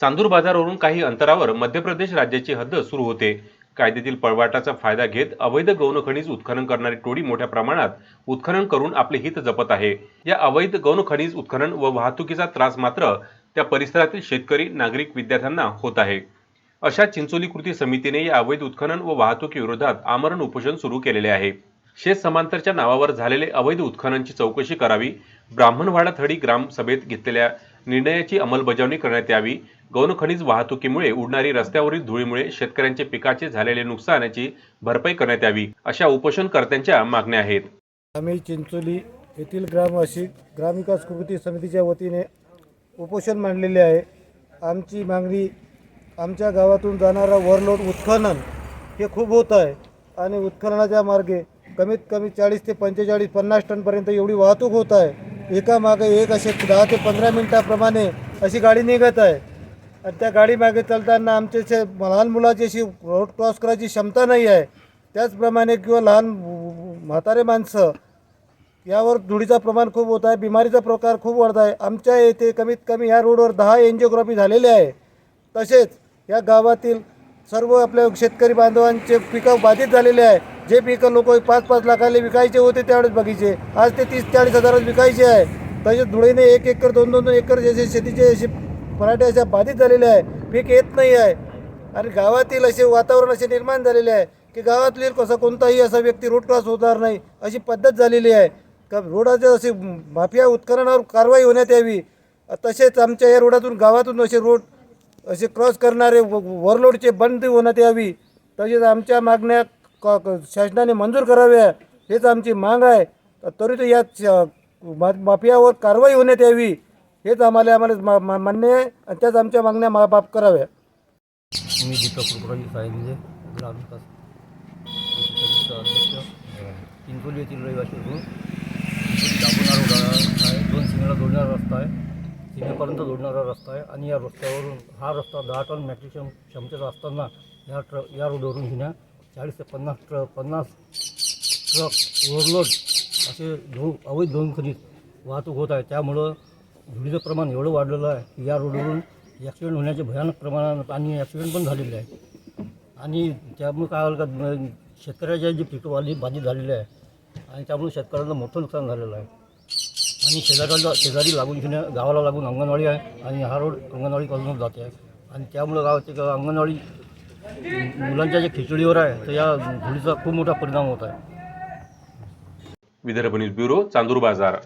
चांदूर बाजारवरून काही अंतरावर मध्य प्रदेश राज्याची हद्द सुरू होते. कायद्यातील पळवाटाचा फायदा घेत अवैध गौण खनिज उत्खनन करणारी टोळी मोठ्या प्रमाणात उत्खनन करून आपले हित जपत आहे. या अवैध गौण खनिज उत्खनन व वाहतुकीचा त्रास मात्र त्या परिसरातील शेतकरी नागरिक विद्यार्थ्यांना होत आहे. अशा चिंचोली कृती समितीने या अवैध उत्खनन व वाहतुकीविरोधात आमरण उपोषण सुरू केलेले आहे. शेत समांतरच्या नावावर झालेले अवैध उत्खननची चौकशी करावी ब्राह्मणवाडा थडी ग्रामसभेत घेतलेल्या निर्णयाची अंमलबजावणी करण्यात यावी गौण खनिज वाहतुकीमुळे उडणारी रस्त्यावरील धुळीमुळे शेतकऱ्यांचे पिकाचे झालेले नुकसानाची भरपाई करण्यात यावी अशा उपोषणकर्त्यांच्या मागण्या आहेत. आम्ही चिंचोली येथील ग्रामवासी ग्रामविकास कृती समितीच्या वतीने उपोषण मांडलेले आहे. आमची मागणी आमच्या गावातून जाणारा वरलोड उत्खनन हे खूप होत आहे आणि उत्खननाच्या मार्गे कमीत कमी चाळीस ते पंचेचाळीस पन्नास टनपर्यंत एवढी वाहतूक होत आहे. एका मागे एक असे दहा ते पंधरा मिनटाप्रमाणे अशी गाडी निघत आहे. आणि त्या गाडीमागे चालताना आमच्या लहान मुलाची अशी रोड क्रॉस करायची क्षमता नाही आहे. त्याचप्रमाणे किंवा लहान म्हातारे माणसं यावर धुळीचं प्रमाण खूप होत आहे बिमारीचा प्रकार खूप वाढत आहे. आमच्या येथे कमीत कमी या रोडवर दहा एनजिओग्राफी झालेले आहे. तसेच या गावातील सर्व आपल्या शेतकरी बांधवांचे पिकं बाधित झालेले आहे. जे पिकं लोक पाच पाच लाखाले विकायचे होते त्यावेळेस बगीचे. आज ते तीस चाळीस हजारात विकायचे आहे. तसेच धुळीने एक एकर दोन दोन एकर जसे शेतीचे असे पराठे अशा बाधित झालेल्या आहे. पीक येत नाही आहे. आणि गावातील असे वातावरण असे निर्माण झालेले आहे की गावातील कसा कोणताही असा व्यक्ती रोड क्रॉस होणार नाही अशी पद्धत झालेली आहे. का रोडाच्या असे माफिया उत्खननावर कारवाई होण्यात यावी. तसेच आमच्या या रोडातून गावातून असे रोड असे क्रॉस करणारे ओव्हरलोडचे बंद होण्यात यावी. तसेच आमच्या मागण्या क शासनाने मंजूर कराव्या हेच आमची माग आहे. तरी तर या मा- माफियावर कारवाई होण्यात यावी. हेच आम्हाला आम्हाला मा- मान्य आहे आणि त्याच आमच्या मागण्या मा बाप कराव्या. मी दीपक कृपराजी साहेबजे म्हणजे ग्रामविकास समितीचा अध्यक्ष. चिंचोली येथील रहिवासी असून दाबोना रोड आहे. दोन सीमेला जोडणारा रस्ता आहे. सीमेपर्यंत जोडणारा रस्ता आहे. आणि या रस्त्यावरून हा रस्ता दहा टन मॅट्रिक क्षमतेचा असताना या ट्र या रोडवरून घेण्या चाळीस ते पन्नास ट्र पन्नास ट्रक ओव्हरलोड असे धो अवैध दोन खनिज वाहतूक होत आहे. त्यामुळं धुळीचं प्रमाण एवढं वाढलेलं आहे की या रोडवरून ॲक्सिडेंट होण्याचे भयानक प्रमाणात आणि ॲक्सिडेंट पण झालेले आहे. आणि त्यामुळे काय होईल का शेतकऱ्याच्या जे पिकवाली बाधित झालेली आहे आणि त्यामुळे शेतकऱ्यांना मोठं नुकसान झालेलं आहे. आणि शेजाऱ्याला शेजारी लागून घेण्या गावाला लागून अंगणवाडी आहे आणि हा रोड अंगणवाडी कॉलनीत जाते आहे. आणि त्यामुळं गावाचे अंगणवाडी मुलांच्या ज्या खिचडीवर आहे तर या धुळीचा खूप मोठा परिणाम होत आहे. विदर्भ न्यूज ब्युरो चांदूर बाजार.